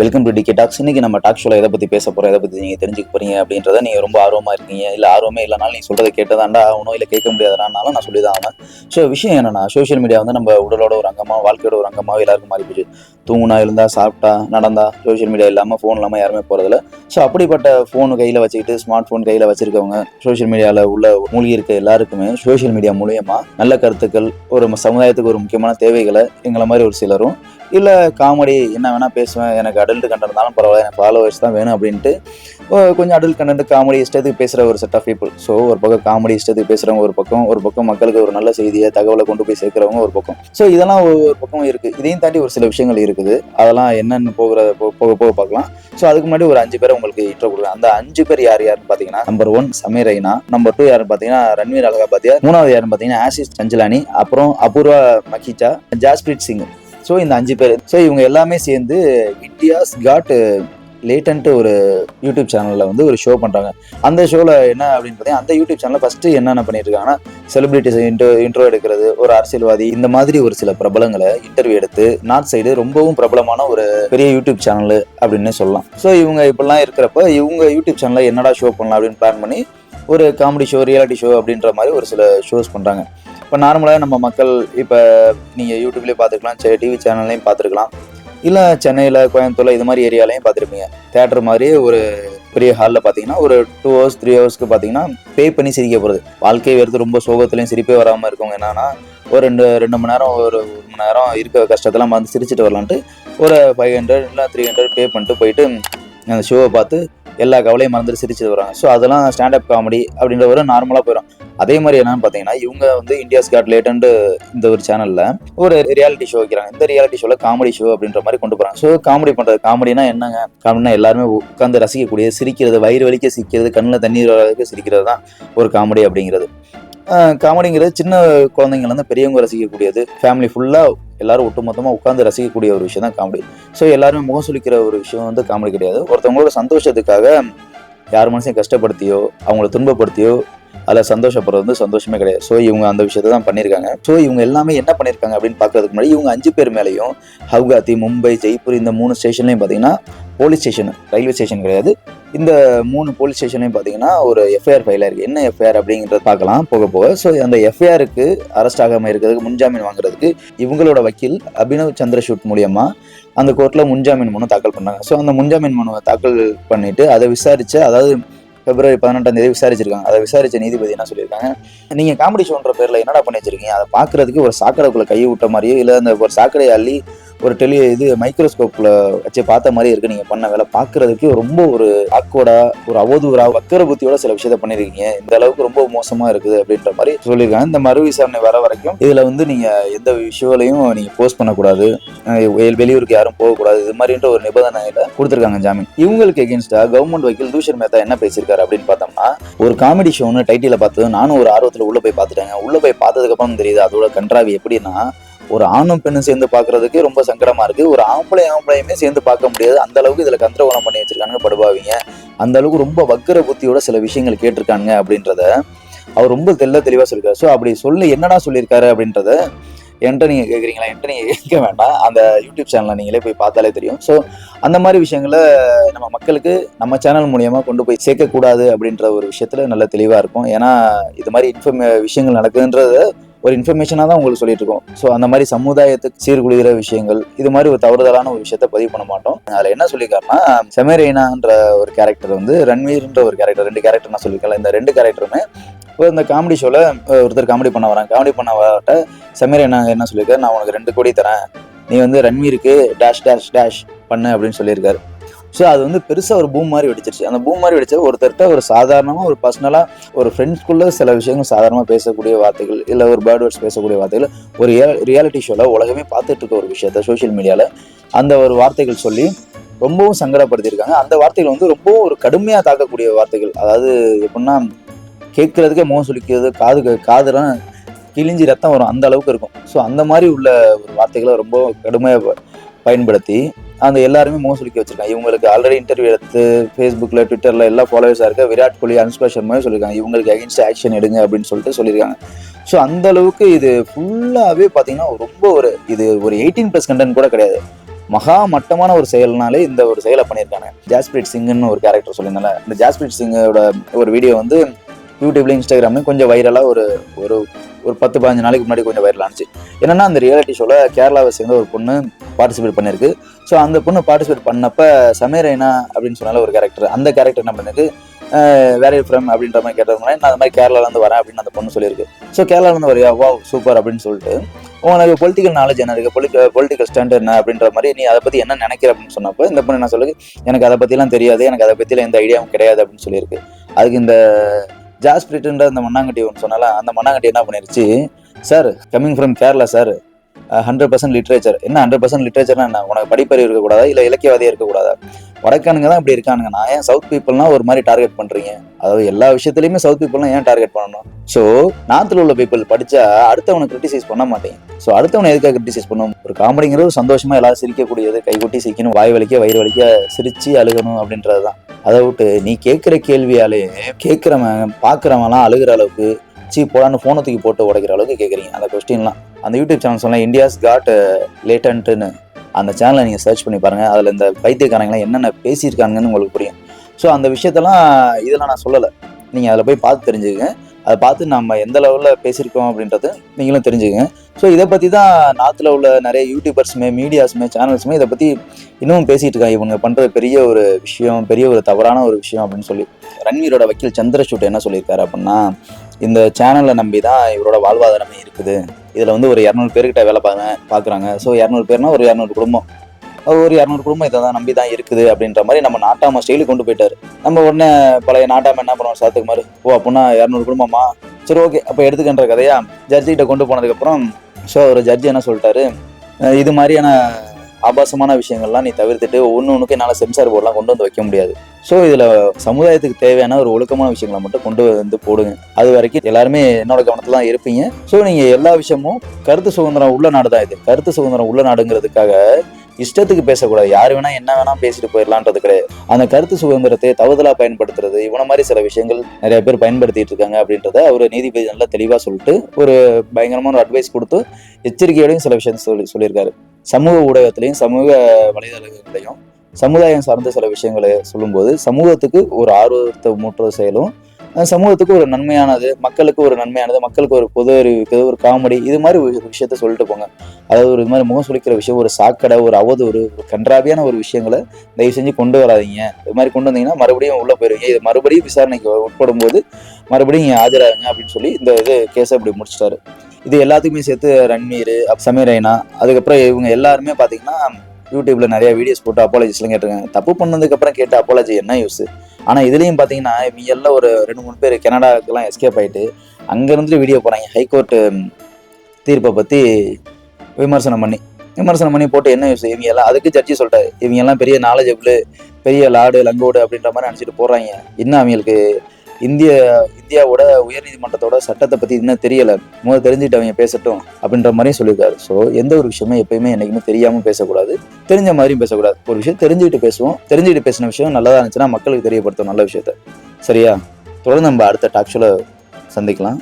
Welcome to decay tax இன்னைக்கு நம்ம talk ஷோல எதை பத்தி பேச போறோம்? எதை பத்தி நீங்க தெரிஞ்சுக்க போறீங்க? அப்படின்றத நீங்க ரொம்ப ஆர்வமா இருக்கீங்க. இல்ல ஆர்வமே இல்லைனாலும் நீ சொல்றதை கேட்டதாண்டா ஆகணும். இல்ல கேட்க முடியாதானாலும் நான் சொல்லிதான் ஆகணும் ஸோ விஷயம் என்னன்னா சோஷியல் மீடியா வந்து நம்ம உடலோட ஒரு அங்கமா வாழ்க்கையோட ஒரு அங்கமா எல்லாருக்கும் மாறி போச்சு. தூங்குனா இருந்தா சாப்பிட்டா நடந்தா சோஷியல் மீடியா இல்லாம ஃபோன் இல்லாம யாருமே போறதில்ல. ஸோ அப்படிப்பட்ட ஃபோன் கையில வச்சுக்கிட்டு ஸ்மார்ட் ஃபோன் கையில வச்சிருக்கவங்க சோஷியல் மீடியால உள்ள மூழ்கி இருக்க எல்லாருக்குமே சோஷியல் மீடியா மூலியமா நல்ல கருத்துக்கள் ஒரு சமுதாயத்துக்கு ஒரு முக்கியமான தேவைகளை எங்களை மாதிரி ஒரு சிலரும் இல்லை காமெடி என்ன வேணால் பேசுவேன் எனக்கு அடல்ட் கண்டென்ட் இருந்தாலும் பரவாயில்ல எனக்கு ஃபாலோவர்ஸ் தான் வேணும் அப்படின்ட்டு கொஞ்சம் அடல்ட் கண்டென்ட் காமெடி இஷ்டத்துக்கு பேசுகிற ஒரு செட் ஆஃப் பீப்புள் ஸோ ஒரு பக்கம் காமெடி இஷ்டத்துக்கு பேசுகிறவங்க ஒரு பக்கம் ஒரு பக்கம் மக்களுக்கு ஒரு நல்ல செய்தியை தகவலை கொண்டு போய் சேர்க்குறவங்க ஒரு பக்கம். ஸோ இதெல்லாம் ஒரு பக்கம் இருக்குது இதையும் தாண்டி ஒரு சில விஷயங்கள் இருக்குது. அதெல்லாம் என்னென்னு போகிற போ- போக போக பார்க்கலாம். ஸோ அதுக்கு முன்னாடி ஒரு அஞ்சு பேரை உங்களுக்கு இன்ட்ரோ கொடுக்குறேன். அந்த அஞ்சு பேர் யார் யாருன்னு பார்த்தீங்கன்னா number one Sameer Aina number two யாருன்னு பார்த்தீங்கன்னா ரன்வீர் அலகாபாத்தியா மூணாவது யாருன்னு பார்த்தீங்கன்னா ஆசிஸ் சஞ்சலானி அப்புறம் அபூர்வா மகிச்சா ஜாஸ்பிரீத் சிங். ஸோ இந்த அஞ்சு பேர். ஸோ இவங்க எல்லாமே சேர்ந்து இந்தியாஸ் காட் லேட்டன்ட்டு ஒரு யூடியூப் சேனலில் வந்து ஒரு ஷோ பண்ணுறாங்க அந்த ஷோவில் என்ன அப்படின்னு பார்த்தீங்கன்னா அந்த யூடியூப் சேனலில் ஃபஸ்ட்டு என்னென்ன பண்ணியிருக்காங்கன்னா செலிபிரிட்டிஸ் இன்ட்ரோ இன்ட்ரோ எடுக்கிறது ஒரு அரசியல்வாதி இந்த மாதிரி ஒரு சில பிரபலங்களை இன்டர்வியூ எடுத்து நார்த் சைடு ரொம்பவும் பிரபலமான ஒரு பெரிய யூடியூப் சேனல் அப்படின்னு சொல்லலாம். ஸோ இவங்க இப்படிலாம் இருக்கிறப்ப இவங்க யூடியூப் சேனலில் என்னடா ஷோ பண்ணலாம் அப்படின்னு பிளான் பண்ணி ஒரு காமெடி ஷோ ரியாலிட்டி ஷோ அப்படின்ற மாதிரி ஒரு சில ஷோஸ் பண்ணுறாங்க இப்போ நார்மலாக நம்ம மக்கள் இப்போ நீங்கள் யூடியூப்லேயே பார்த்துக்கலாம் டிவி சேனல்லையும் பார்த்துருக்கலாம். இல்லை சென்னையில் கோயம்புத்தூர்ல இது மாதிரி ஏரியாலையும் பார்த்துருப்பீங்க. தேட்டர் மாதிரி ஒரு பெரிய ஹாலில் பார்த்தீங்கன்னா ஒரு டூ ஹவர்ஸ் த்ரீ ஹவர்ஸ்க்கு பார்த்தீங்கன்னா பே பண்ணி சிரிக்க போகிறது வாழ்க்கையை வெறுத்து ரொம்ப சோகத்துலையும் சிரிப்பே வராமல் இருக்கவங்க என்னன்னா ஒரு ரெண்டு ரெண்டு மணி நேரம் ஒரு ஒரு மணி நேரம் இருக்க கஷ்டத்தெல்லாம் வந்து சிரிச்சிட்டு வரலான்ட்டு ஒரு ஃபைவ் ஹண்ட்ரட் இல்லை த்ரீ ஹண்ட்ரட் பே பண்ணிட்டு போயிட்டு அந்த ஷோவை பார்த்து எல்லா கவலையும் மறந்துட்டு சிரிச்சிட்டு வராங்க ஸோ அதெல்லாம் ஸ்டாண்டப் காமெடி அப்படின்ற ஒரு நார்மலாக போயிடும் அதே மாதிரி என்னன்னு பார்த்தீங்கன்னா இவங்க வந்து இந்தியாஸ் காட் லேட்டன்ட் இந்த ஒரு சேனலில் ஒரு ரியாலிட்டி ஷோ வைக்கிறாங்க. இந்த ரியாலிட்டி ஷோவில் காமெடி ஷோ அப்படின்ற மாதிரி கொண்டு போகிறாங்க ஸோ காமெடி பண்ணுறது காமெடினா என்னங்க? காமெடினா எல்லாருமே உட்காந்து ரசிக்கக்கூடிய சிரிக்கிறது வயிறு வலிக்க சிரிக்கிறது கண்ணில் தண்ணீர் வர சிரிக்கிறது தான் ஒரு காமெடி அப்படிங்கிறது. காமெடிங்கிறது சின்ன குழந்தைங்கள்லேருந்து பெரியவங்க ரசிக்கக்கூடியது. ஃபேமிலி ஃபுல்லாக எல்லாரும் ஒட்டுமொத்தமாக உட்காந்து ரசிக்கக்கூடிய ஒரு விஷயம் தான் காமெடி. ஸோ எல்லாருமே முகம் சுளிக்கிற ஒரு விஷயம் வந்து காமெடி கிடையாது. ஒருத்தவங்களோட சந்தோஷத்துக்காக யார் மனசையும் கஷ்டப்படுத்தியோ அவங்கள துன்பப்படுத்தியோ அதில் சந்தோஷப்படுறது வந்து சந்தோஷமே கிடையாது. ஸோ இவங்க அந்த விஷயத்தை தான் பண்ணியிருக்காங்க. ஸோ இவங்க எல்லாமே என்ன பண்ணியிருக்காங்க அப்படின்னு பார்க்கறதுக்கு முன்னாடி இவங்க அஞ்சு பேர் மேலேயும் ஹவுகாத்தி மும்பை ஜெய்ப்பூர் இந்த மூணு ஸ்டேஷன்லையும் பார்த்தீங்கன்னா போலீஸ் ஸ்டேஷன் ரயில்வே ஸ்டேஷன் கிடையாது. இந்த மூணு போலீஸ் ஸ்டேஷன்லையும் பார்த்தீங்கன்னா ஒரு எஃப்ஐஆர் ஃபைல் இருக்குது என்ன எஃப்ஐஆர் அப்படிங்கிறத பார்க்கலாம். போக போக ஸோ அந்த எஃப்ஐஆருக்கு அரெஸ்ட் ஆகாமல் இருக்கிறதுக்கு முன்ஜாமீன் வாங்குறதுக்கு இவங்களோட வக்கீல் அபினவ் சந்திரசூட் மூலியமா அந்த கோர்ட்டில் முன்ஜாமீன் மனு தாக்கல் பண்ணாங்க. ஸோ அந்த முன்ஜாமீன் மனுவை தாக்கல் பண்ணிட்டு அதை விசாரிச்சு அதாவது பிப்ரவரி பதினெட்டாம் தேதி விசாரிச்சிருக்காங்க. அதை விசாரிச்ச நீதிபதி என்ன சொல்லியிருக்காங்க? நீங்கள் காமெடி ஷோன்ற பேரில் என்னடா பண்ணி வச்சிருக்கீங்க? அதை பார்க்குறதுக்கு ஒரு சாக்கடைக்குள்ள கை விட்ட மாதிரியோ இல்லை அந்த ஒரு சாக்கடையை அள்ளி ஒரு டெலி இது மைக்ரோஸ்கோப்ல வச்சு பார்த்த மாதிரி இருக்கு. நீங்க பண்ண வேலை பார்க்கறதுக்கு ரொம்ப ஒரு ஆக்கோடா ஒரு அவதூறா வக்கர புத்தியோட சில விஷயத்த பண்ணிருக்கீங்க. இந்த அளவுக்கு ரொம்ப மோசமா இருக்குது அப்படின்ற மாதிரி சொல்லியிருக்காங்க. இந்த மறு விசாரணை வர வரைக்கும் இதுல வந்து நீங்க எந்த விஷயங்களையும் நீங்க போஸ்ட் பண்ணக்கூடாது. வெளியூருக்கு யாரும் போகக்கூடாது. இது மாதிரின்ற ஒரு நிபந்தனையில கொடுத்துருக்காங்க ஜாமீன். இவங்களுக்கு எகென்ஸ்டா கவர்மெண்ட் வக்கீல் தூஷர் மேத்தா என்ன பேசியிருக்காரு அப்படின்னு பார்த்தோம்னா ஒரு காமெடி ஷோன்னு டைட்டில பார்த்து நானும் ஒரு ஆர்வத்துல உள்ள போய் பார்த்துட்டேங்க. உள்ள போய் பார்த்ததுக்கு அப்புறம் தெரியுது அதோட கன்றாவி எப்படின்னா ஒரு ஆணும் பெண்ணும் சேர்ந்து பார்க்கறதுக்கு ரொம்ப சங்கடமா இருக்கு. ஒரு ஆம்பளை ஆம்பளையுமே சேர்ந்து பார்க்க முடியாது. அந்த அளவுக்கு இதுல கந்திரகோணம் பண்ணி வச்சிருக்காங்க படுபாவீங்க. அந்த அளவுக்கு ரொம்ப வக்கர புத்தியோட சில விஷயங்கள் கேட்டிருக்காங்க அப்படின்றத அவர் ரொம்ப தெல்ல தெளிவா சொல்லியிருக்காரு ஸோ அப்படி சொல்லி என்னடா சொல்லியிருக்காரு அப்படின்றத என்கிட்ட நீங்க கேட்குறீங்களா என்கிட்ட நீங்க கேட்க வேண்டாம். அந்த யூடியூப் சேனலை நீங்களே போய் பார்த்தாலே தெரியும். ஸோ அந்த மாதிரி விஷயங்களை நம்ம மக்களுக்கு நம்ம சேனல் மூலியமா கொண்டு போய் சேர்க்கக்கூடாது அப்படின்ற ஒரு விஷயத்துல நல்ல தெளிவா இருக்கும். ஏன்னா இது மாதிரி இன்ஃபர்மே விஷயங்கள் நடக்குதுன்றத ஒரு இன்ஃபர்மேஷனாக தான் உங்களுக்கு சொல்லிட்டு இருக்கோம் ஸோ அந்த மாதிரி சமுதாயத்துக்கு சீர்குலைகிற விஷயங்கள் இது மாதிரி ஒரு தவறுதலான ஒரு விஷயத்த பதிவு பண்ண மாட்டோம். அதில் என்ன சொல்லியிருக்காருன்னா செமரேனான்ற ஒரு கேரக்டர் வந்து ரன்வீர்ன்ற ஒரு கேரக்டர் ரெண்டு கேரக்டர் நான் சொல்லியிருக்கேன் இந்த ரெண்டு கேரக்டருமே இப்போ இந்த காமெடி ஷோவில் ஒருத்தர் காமெடி பண்ண வரான் காமெடி பண்ண வரட்ட சமீர் என்ன என்ன சொல்லியிருக்காரு? நான் உனக்கு ரெண்டு கோடி தரேன். நீ வந்து ரன்வீருக்கு டேஷ் டேஷ் டேஷ் பண்ணு அப்படின்னு சொல்லியிருக்காரு. ஸோ அது வந்து பெருசாக ஒரு பூம் மாதிரி வெடிச்சிருச்சு. அந்த பூம் மாதிரி வெடிச்சது ஒருத்தர்கிட்ட ஒரு சாதாரணமாக ஒரு பர்சனலாக ஒரு ஃப்ரெண்ட்ஸ்குள்ளே சில விஷயங்கள் சாதாரணமாக பேசக்கூடிய வார்த்தைகள் இல்லை ஒரு பேர்ட் வேர்ட்ஸ் பேசக்கூடிய வார்த்தைகள் ஒரு ரியாலிட்டி ஷோவில் உலகமே பார்த்துட்டு இருக்க ஒரு விஷயத்த சோஷியல் மீடியாவில் அந்த ஒரு வார்த்தைகள் சொல்லி ரொம்பவும் சங்கடப்படுத்தியிருக்காங்க. அந்த வார்த்தைகள் வந்து ரொம்பவும் ஒரு கடுமையாக தாக்கக்கூடிய வார்த்தைகள். அதாவது எப்படின்னா கேட்குறதுக்கே முகம் சுளிக்கிறது காது காதுலாம் கிழிஞ்சி ரத்தம் வரும். அந்த அளவுக்கு இருக்கும். ஸோ அந்த மாதிரி உள்ள ஒரு வார்த்தைகளை ரொம்ப கடுமையாக பயன்படுத்தி அந்த எல்லாருமே மோசடிக்க வச்சிருக்காங்க. இவங்களுக்கு ஆல்ரெடி இன்டர்வியூ எடுத்து ஃபேஸ்புக்கில் ட்விட்டரில் எல்லா ஃபாலோவர்ஸாக இருக்க விராட் கோலி அனுஷ்கா சர்மாவே சொல்லியிருக்காங்க இவங்களுக்கு அகேன்ஸ்ட் ஆக்ஷன் எடுங்க அப்படின்னு சொல்லிட்டு சொல்லியிருக்காங்க ஸோ அந்த அளவுக்கு இது ஃபுல்லாகவே பார்த்தீங்கன்னா ரொம்ப ஒரு இது ஒரு எயிட்டீன் ப்ளஸ் கண்டென்ட் கூட கிடையாது. மகா மட்டமான ஒரு செயல்னாலே இந்த ஒரு செயலை பண்ணியிருக்காங்க. ஜாஸ்பிரிட் சிங்னு ஒரு கேரக்டர் சொல்லியிருந்தால இந்த ஜாஸ்பிரிட் சிங்கோட ஒரு வீடியோ வந்து யூடியூப்ல இன்ஸ்டாகிராம்லையும் கொஞ்சம் வைரலாக ஒரு ஒரு ஒரு பத்து பதினஞ்சு நாளைக்கு முன்னாடி கொஞ்சம் வைரல் ஆனிச்சு. என்னன்னா அந்த ரியாலிட்டி ஷோவில் கேரளாவை சேர்ந்த ஒரு பொண்ணு பார்ட்டிசிபேட் பண்ணியிருக்கு ஸோ அந்த பொண்ணு பார்ட்டிசிபேட் பண்ணப்ப சமீரைனா அப்படின்னு சொன்னால ஒரு கேரக்டர் அந்த கேரக்டர் என்ன பண்ணிருக்கு? வேற ஃப்ரம் அப்படின்ற மாதிரி கேட்டதுனால நான் அந்த மாதிரி கேரளாலேருந்து வரேன் அப்படின்னு அந்த பொண்ணு சொல்லியிருக்கு. ஸோ கேரளாலேருந்து வரையா வா சூப்பர் அப்படின்னு சொல்லிட்டு உனக்கு பொலிட்டிக்கல் நாலேஜ் என்ன இருக்குது பொலிட்டிக்கல் பொலிட்டிக்கல் ஸ்டாண்ட் என்ன? அப்படின்ற மாதிரி நீ அதை பற்றி என்ன நினைக்கிற? அப்படின்னு சொன்னப்போ இந்த பொண்ணு என்ன சொல்லுது? எனக்கு அதை பற்றிலாம் தெரியாது. எனக்கு அதை பற்றிலாம் எந்த ஐடியாவும் கிடையாது அப்படின்னு சொல்லியிருக்கு. அதுக்கு இந்த ஜாஸ்பிரிட்ன்ற அந்த மண்ணாங்கட்டி ஒன்று சொன்னால அந்த மண்ணாங்கட்டி என்ன பண்ணிருச்சு? Sir coming from Kerala sir hundred percent literature என்ன ஹண்ட்ரட் பர்சன்ட் லிட்ரேச்சர்னா என்ன? உனக்கு படிப்பறிவு இருக்கக்கூடாதா? இல்லை இலக்கியவாதியாக இருக்கக்கூடாதா? வடக்கானுங்க தான் இப்படி இருக்கானுங்க. நான் ஏன் சவுத் பீப்புள்னா ஒரு மாதிரி டார்கெட் பண்றீங்க? அதாவது எல்லா விஷயத்துலையுமே சவுத் பீப்புள்லாம் ஏன் டார்கெட் பண்ணணும்? ஸோ நார்த்தில் உள்ள பீப்புள் படிச்சா அடுத்தவனை கிரிட்டிசைஸ் பண்ண மாட்டேன். ஸோ அடுத்தவனை எதுக்காக கிரிட்டிசைஸ் பண்ணும் ஒரு காமெடிங்கிறது ஒரு சந்தோஷமா எல்லாரும் சிரிக்கக்கூடியது. கைகொட்டி சிரிக்கணும் வாய் வலிக்க வயிறு வலிக்க சிரிச்சு அழுகணும் அப்படின்றது தான். அதை விட்டு நீ கேட்குற கேள்வியாலே கேட்குறவன் பார்க்குறவன்லாம் அழுகிற அளவுக்கு சீ போடான்னு ஃபோனை தூக்கி போட்டு உடைக்கிற அளவுக்கு கேட்குறீங்க. அந்த கொஸ்டின்லாம் அந்த யூடியூப் சேனல் சொன்னால் இந்தியாஸ் காட் லேட்டன்ட்டுன்னு அந்த சேனலை நீங்கள் சர்ச் பண்ணி பாருங்கள் அதில் இந்த பைத்தியக்காரங்களாம் என்னென்ன பேசியிருக்காங்கன்னு உங்களுக்கு புரியும். ஸோ அந்த விஷயத்தெல்லாம் இதெல்லாம் நான் சொல்லலை. நீங்கள் அதில் போய் பார்த்து தெரிஞ்சுக்கங்க. அதை பார்த்து நம்ம எந்த லெவலில் பேசியிருக்கோம் அப்படின்றது நீங்களும் தெரிஞ்சுக்கங்க. ஸோ இதை பற்றி தான் நார்த்தில் உள்ள நிறைய யூடியூபர்ஸுமே மீடியாஸுமே சேனல்ஸுமே இதை பற்றி இன்னமும் பேசிகிட்டு இருக்காங்க. இவங்க பண்ணுறது பெரிய ஒரு விஷயம் பெரிய ஒரு தவறான ஒரு விஷயம் அப்படின்னு சொல்லி. ரன்வீரோட வக்கீல் சந்திரசூட் என்ன சொல்லியிருக்காரு அப்படின்னா இந்த சேனலை நம்பி தான் இவரோட வாழ்வாதாரமே இருக்குது. இதில் வந்து ஒரு இரநூறு பேர்கிட்ட வேலை பார்க்க பார்க்குறாங்க. ஸோ இரநூறு பேர்னா ஒரு இரநூறு குடும்பம். ஒரு இரநூறு குடும்பம் இதை தான் நம்பி தான் இருக்குது அப்படின்ற மாதிரி நம்ம நாட்டாம ஸ்டைலுக்கு கொண்டு போயிட்டாரு. நம்ம உடனே பழைய நாட்டாம என்ன பண்ணுவோம் சாத்துக்கு மாதிரி ஓ அப்படின்னா இரநூறு குடும்பமா? சரி ஓகே அப்போ எடுத்துக்கின்ற கதையா ஜட்ஜிகிட்ட கொண்டு போனதுக்கப்புறம் ஸோ ஒரு ஜட்ஜி என்ன சொல்லிட்டாரு இது மாதிரியான ஆபாசமான விஷயங்கள்லாம் நீ தவிர்த்துட்டு ஒன்று ஒன்றுக்கு என்னால் சென்சார் போர்டெலாம் கொண்டு வந்து வைக்க முடியாது. ஸோ இதில் சமுதாயத்துக்கு தேவையான ஒரு ஒழுக்கமான விஷயங்களை மட்டும் கொண்டு வந்து போடுங்க. அது வரைக்கும் எல்லாருமே என்னோட கவனத்தில் தான் இருப்பீங்க. ஸோ நீங்கள் எல்லா விஷயமும் கருத்து சுதந்திரம் உள்ள நாடு தான் இது. கருத்து சுதந்திரம் உள்ள நாடுங்கிறதுக்காக இஷ்டத்துக்கு பேசக்கூடாது. யார் வேணா என்ன வேணா பேசிட்டு போயிடலான்றது கிடையாது. அந்த கருத்து சுதந்திரத்தை தவறுதலாக பயன்படுத்துறது இவன மாதிரி சில விஷயங்கள் நிறைய பேர் பயன்படுத்திட்டு இருக்காங்க அப்படின்றத அவர் நீதிபதி நல்லா தெளிவாக சொல்லிட்டு ஒரு பயங்கரமான ஒரு அட்வைஸ் கொடுத்து எச்சரிக்கையோடையும் சில விஷயம் சொல்லி சொல்லியிருக்காரு. சமூக ஊடகத்திலையும் சமூக வலைதளங்களையும் சமுதாயம் சார்ந்த சில விஷயங்களை சொல்லும்போது சமூகத்துக்கு ஒரு ஆர்வத்தை மூட்டுற செயலும் சமூகத்துக்கு ஒரு நன்மையானது மக்களுக்கு ஒரு நன்மையானது மக்களுக்கு ஒரு பொது அறிவுக்கு ஒரு காமெடி இது மாதிரி ஒரு விஷயத்த சொல்லிட்டு போங்க. அதாவது ஒரு இது மாதிரி முகம் சுளிக்கிற விஷயம் ஒரு சாக்கடை ஒரு அவதூறு ஒரு கன்றாவியான ஒரு விஷயங்களை தயவு செஞ்சு கொண்டு வராதீங்க. இது மாதிரி கொண்டு வந்தீங்கன்னா மறுபடியும் உள்ள போயிருவீங்க. இது மறுபடியும் விசாரணைக்கு உட்படும் போது மறுபடியும் ஆஜராகுங்க அப்படின்னு சொல்லி இந்த இது கேஸை இப்படி முடிச்சிட்டாரு. இது எல்லாத்துக்குமே சேர்த்து ரன்வீர் அப் சமீர் ரெய்னா அதுக்கப்புறம் இவங்க எல்லாருமே பார்த்தீங்கன்னா யூடியூப்ல நிறைய வீடியோஸ் போட்டு அப்பாலஜிஸ்லாம் கேட்டிருக்காங்க. தப்பு பண்ணதுக்கு அப்புறம் கேட்ட அப்பாலஜி என்ன யூஸ் ஆனால் இதுலேயும் பார்த்தீங்கன்னா இவங்க எல்லாம் ஒரு ரெண்டு மூணு பேர் கனடாக்கெல்லாம் எஸ்கேப் ஆகிட்டு அங்கேருந்து வீடியோ போகிறாங்க ஹைகோர்ட்டு தீர்ப்பை பற்றி விமர்சனம் பண்ணி விமர்சனம் பண்ணி போட்டு என்ன யூஸ் இவங்க எல்லாம் அதுக்கு ஜட்ஜி சொல்லிட்டாரு. இவங்க எல்லாம் பெரிய நாலேஜபிள் பெரிய லாடு லங்கோடு அப்படின்ற மாதிரி நினச்சிட்டு போகிறாங்க இன்னும் அவங்களுக்கு இந்திய இந்தியாவோட உயர்நீதிமன்றத்தோட சட்டத்தை பற்றி இன்னும் தெரியலை. முதல்ல தெரிஞ்சுட்டு அவங்க பேசட்டும் அப்படின்ற மாதிரியும் சொல்லியிருக்காரு. ஸோ எந்த ஒரு விஷயமே எப்பயுமே என்னைக்குமே தெரியாமல் பேசக்கூடாது. தெரிஞ்ச மாதிரியும் பேசக்கூடாது. ஒரு விஷயம் தெரிஞ்சுக்கிட்டு பேசுவோம். தெரிஞ்சுக்கிட்டு பேசின விஷயம் நல்லதா இருந்துச்சுன்னா மக்களுக்கு தெரியப்படுத்தும் நல்ல விஷயத்த. சரியா? தொடர்ந்து நம்ம அடுத்த டாக் ஷோல சந்திக்கலாம்.